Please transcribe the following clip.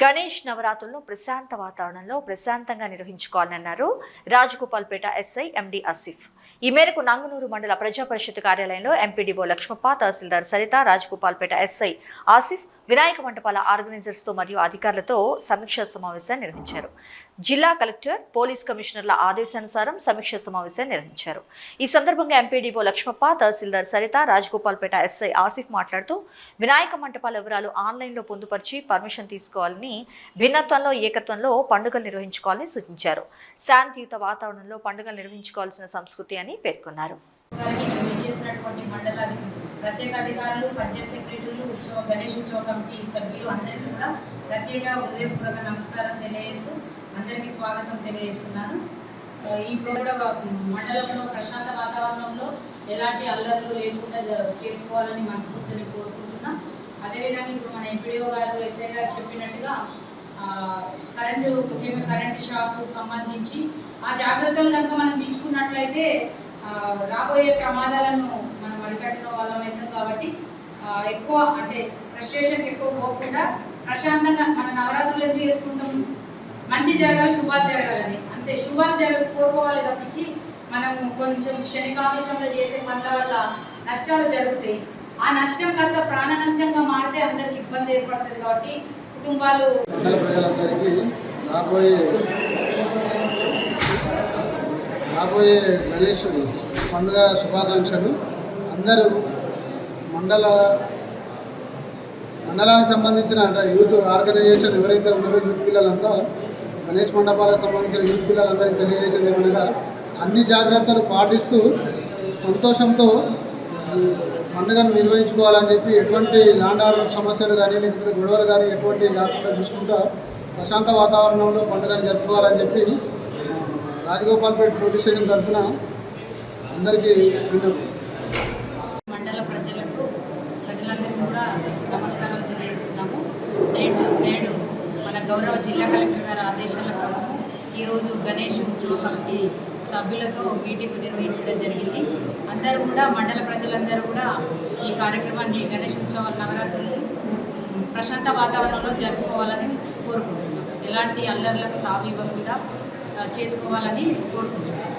గణేష్ నవరాత్రులను ప్రశాంత వాతావరణంలో ప్రశాంతంగా నిర్వహించుకోవాలన్నారు రాజగోపాల్పేట ఎస్ఐ ఎండి ఆసిఫ్ ఈ మేరకు నంగునూరు మండల ప్రజా పరిషత్ కార్యాలయంలో ఎంపీడీఓ లక్ష్మప్ప తహసీల్దార్ సరిత రాజగోపాల్పేట ఎస్ఐ ఆసిఫ్ వినాయక మంటపాల ఆర్గనైజర్స్తో మరియు అధికారులతో సమీక్షా సమావేశాన్ని నిర్వహించారు. జిల్లా కలెక్టర్ పోలీస్ కమిషనర్ల ఆదేశానుసారం సమీక్షా సమావేశాన్ని నిర్వహించారు. ఈ సందర్భంగా ఎంపీడీఓ లక్ష్మప్ప తహసీల్దార్ సరిత రాజగోపాల్పేట ఎస్ఐ ఆసిఫ్ మాట్లాడుతూ వినాయక మంటపాల వివరాలు ఆన్లైన్లో పొందుపరిచి పర్మిషన్ తీసుకోవాలని భిన్నత్వంలో ఏకత్వంలో పండుగలు నిర్వహించుకోవాలని సూచించారు. శాంతియుత వాతావరణంలో పండుగలు నిర్వహించుకోవాల్సిన సంస్కృతి అని పేర్కొన్నారు. ప్రత్యేక అధికారులు పంచాయత్ సెక్రటరీలు ఉత్సవ గణేష్ ఉత్సవ కమిటీ సభ్యులు అందరికీ కూడా ప్రత్యేక హృదయపూర్వక నమస్కారం తెలియజేస్తూ అందరికీ స్వాగతం తెలియజేస్తున్నాను. ఈ ప్రోగ్రామ్ మండలంలో ప్రశాంత వాతావరణంలో ఎలాంటి అల్లర్లు లేకుండా చేసుకోవాలని మనస్ఫూర్తిని కోరుకుంటున్నాం. అదేవిధంగా ఇప్పుడు మన ఎంపీడీఓ గారు ఎస్ఐ గారు చెప్పినట్టుగా కరెంటు ముఖ్యంగా కరెంటు షాకు సంబంధించి ఆ జాగ్రత్తలు కనుక మనం తీసుకున్నట్లయితే రాబోయే ప్రమాదాలను మాట్లాడిన వాళ్ళం అవుతాం కాబట్టి ఎక్కువ అంటే ఫ్రస్ట్రేషన్ ఎక్కువ పోకుండా ప్రశాంతంగా మన నవరాత్రులు ఎందుకు చేసుకుంటాం? మంచి జరగాలి శుభాలు జరగాలని. అంతే శుభాలు జరగ కోరుకోవాలి తప్పించి మనం కొంచెం క్షణికావేశంలో చేసే పనుల వల్ల నష్టాలు జరుగుతాయి. ఆ నష్టం కాస్త ప్రాణ నష్టంగా మారితే అందరికి ఇబ్బంది ఏర్పడుతుంది కాబట్టి కుటుంబాలు ప్రజలందరికీ రాబోయే రాబోయే గణేష్ పండుగ శుభాకాంక్షలు. అందరూ మండల మండలానికి సంబంధించిన అంటే యూత్ ఆర్గనైజేషన్ ఎవరైతే ఉన్నారో యూత్ పిల్లలంతా గణేష్ మండపాలకు సంబంధించిన యూత్ పిల్లలందరికీ తెలియజేసేది ఏమనగా అన్ని జాగ్రత్తలు పాటిస్తూ సంతోషంతో పండుగను నిర్వహించుకోవాలని చెప్పి ఎటువంటి ల్యాండ్ ఆర్డర్ సమస్యలు కానీ లేకపోతే గొడవలు కానీ ఎటువంటి జాగ్రత్తలు తీసుకుంటూ ప్రశాంత వాతావరణంలో పండుగను జరుపుకోవాలని చెప్పి రాజగోపాల్పేట పోలీస్ స్టేషన్ తరఫున అందరికీ విన్నపం మండల ప్రజలకు ప్రజలందరికీ కూడా నమస్కారాలు తెలియజేస్తున్నాము. నేడు నేడు మన గౌరవ జిల్లా కలెక్టర్ గారి ఆదేశాల క్రమము ఈరోజు గణేష్ ఉత్సవ కమిటీ సభ్యులతో మీటింగ్ నిర్వహించడం జరిగింది. అందరూ కూడా మండల ప్రజలందరూ కూడా ఈ కార్యక్రమాన్ని గణేష్ ఉత్సవాల నవరాత్రులు ప్రశాంత వాతావరణంలో జరుపుకోవాలని కోరుకుంటున్నాం. ఎలాంటి అల్లర్లకు తావివ్వకుండా చేసుకోవాలని కోరుకుంటున్నాం.